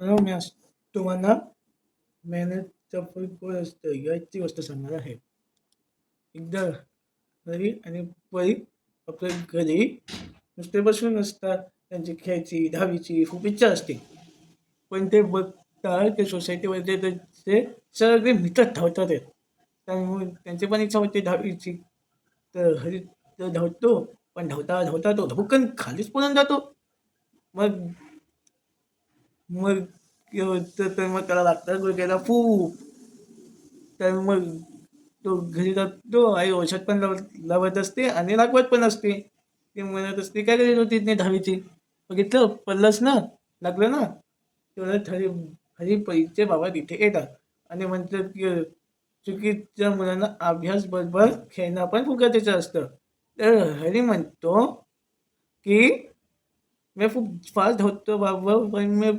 मी आज तुम्हाला मेहनतचं फळ गोड असतं याची गोष्ट सांगणार आहे एकदा घरी आणि परी आपल्या घरी नुसते बसून असतात त्यांची खेळायची दहावीची खूप इच्छा असते पण ते बघता ते सोसायटीमध्ये ते सगळे मित्र धावतात आहेत त्यामुळे त्यांची पण इच्छा होते दहावीची तर हरी तर धावतो पण धावता धावता तो धबकन खालीच पडून जातो मग मग होतं तर मग त्याला लागतं गुडघ्याला खूप तर मग तो घरी जातो आई औषध पण लावत लावत असते आणि लागवत पण असते. ती म्हणत असते काय करीत होती नाही दहावीची? बघितलं पडलंच ना लागलं ना. तेवढं हरी पैसे बाबा तिथे येतात. आणि म्हणतात की चुकीच्या मुलांना अभ्यास बरोबर खेळणं पण खूप गरजेचं असतं. तर हरी म्हणतो की मी खूप फास्ट होतो बाबा पण मी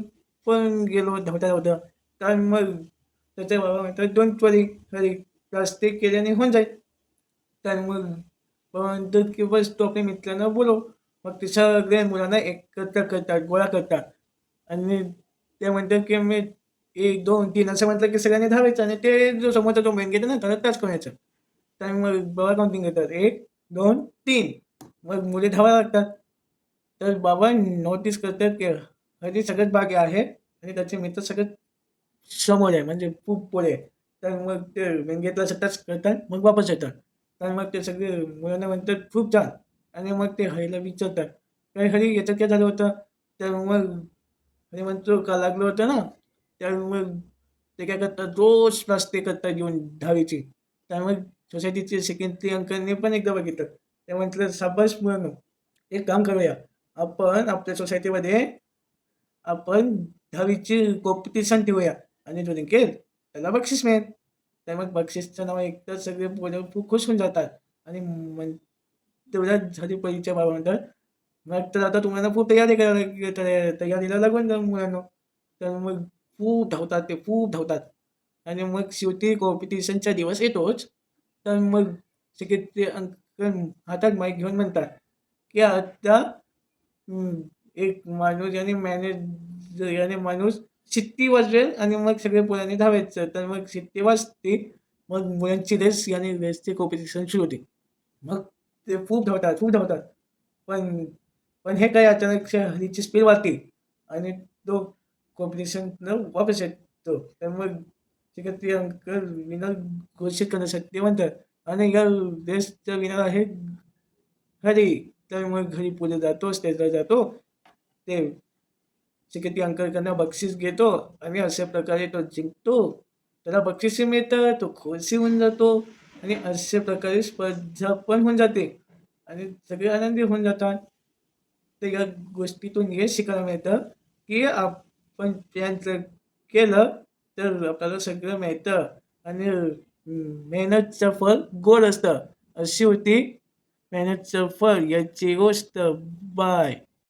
पण गेलो धावता धावता तर मग त्याच्या बाबा म्हणतात दोन वरी हरी जास्ती केल्याने होऊन जाईल. तर मग बाबा म्हणतात की बस तो आपल्या मित्रांना बोलव. मग ते सगळ्या मुलांना एकत्र करतात गोळा करतात. आणि ते म्हणतात की मी एक दोन तीन असं म्हटलं की सगळ्यांनी धावायचं आणि ते जो समोरचा जो मेन घेतो ना त्याला त्याच करायचं तर मग बाबा काउंटिंग करतात एक दोन तीन. मग मुले धावायला लागतात. तर बाबा नोटीस करतात की हरी सगळ्यात बागे आहे आणि त्याचे मित्र सगळ्यात समोर आहे म्हणजे खूप पुढे आहे. तर मग ते मेनगेटला सट्टाच करतात मग वापस येतात. तर मग ते सगळे मुलांना म्हणतात खूप छान. आणि मग ते हरीला विचारतात. काय हरी याचं काय झालं होतं? तर मग हरी म्हणतो का लागलं होतं ना? तर मग ते काय करतात? रोज क्लास ते करतात येऊन दहावीची तर मग सोसायटीचे सेकंडरी अंकलने पण एकदा बघितलं. ते म्हटलं साबास म्हणून एक काम करूया. आपण आपल्या सोसायटीमध्ये आपण दहावीची कॉम्पिटिशन ठेवूया. आणि जो जिंकेल त्याला बक्षीस मिळेल. तर मग बक्षीसचं नाव एकतर सगळे पोरं खूप खुश होऊन जातात. आणि मग तेवढ्याच झाली परीक्षा बाबा मग तर आता तुम्हाला खूप तयारी करायला तयारीला लागून जा मुलांना. तर मग खूप धावतात ते खूप धावतात. आणि मग शेवटी कॉम्पिटिशनचा दिवस येतोच. तर मग सेक्रेटरी अंकल हातात माईक घेऊन म्हणतात की आता एक माणूस याने मॅनेज याने माणूस शिट्टी वाजवेल आणि मग सगळे मुलांनी धावायचं. तर मग शिट्टी वाजते मग मुलांची रेस याने रेसचे कॉम्पिटिशन सुरू होते. मग ते खूप धावतात खूप धावतात. पण पण हे काय अचानक हरीची स्पीड वाढते आणि तो कॉम्पिटिशन वापस येतो तर मग सेक्रेटरी अंकल विनर घोषित करण्यासाठी ते म्हणतात आणि या रेसचा विनर आहे हरी तर मग घरी पुढे जातो स्टेजला जातो. ते सेक्रेटरी अंकलकडनं बक्षीस घेतो आणि अशा प्रकारे तो जिंकतो. त्याला बक्षीसही मिळतं तो खुशी होऊन जातो आणि अशा प्रकारे स्पर्धा पण होऊन जाते आणि सगळे आनंदी होऊन जातात. तर या गोष्टीतून हे शिकायला मिळतं की आपण त्यांचं केलं तर आपल्याला सगळं मिळतं आणि मेहनतचं फळ गोड असतं. अशी होती मेहनतचं फळ याची गोष्ट. बाय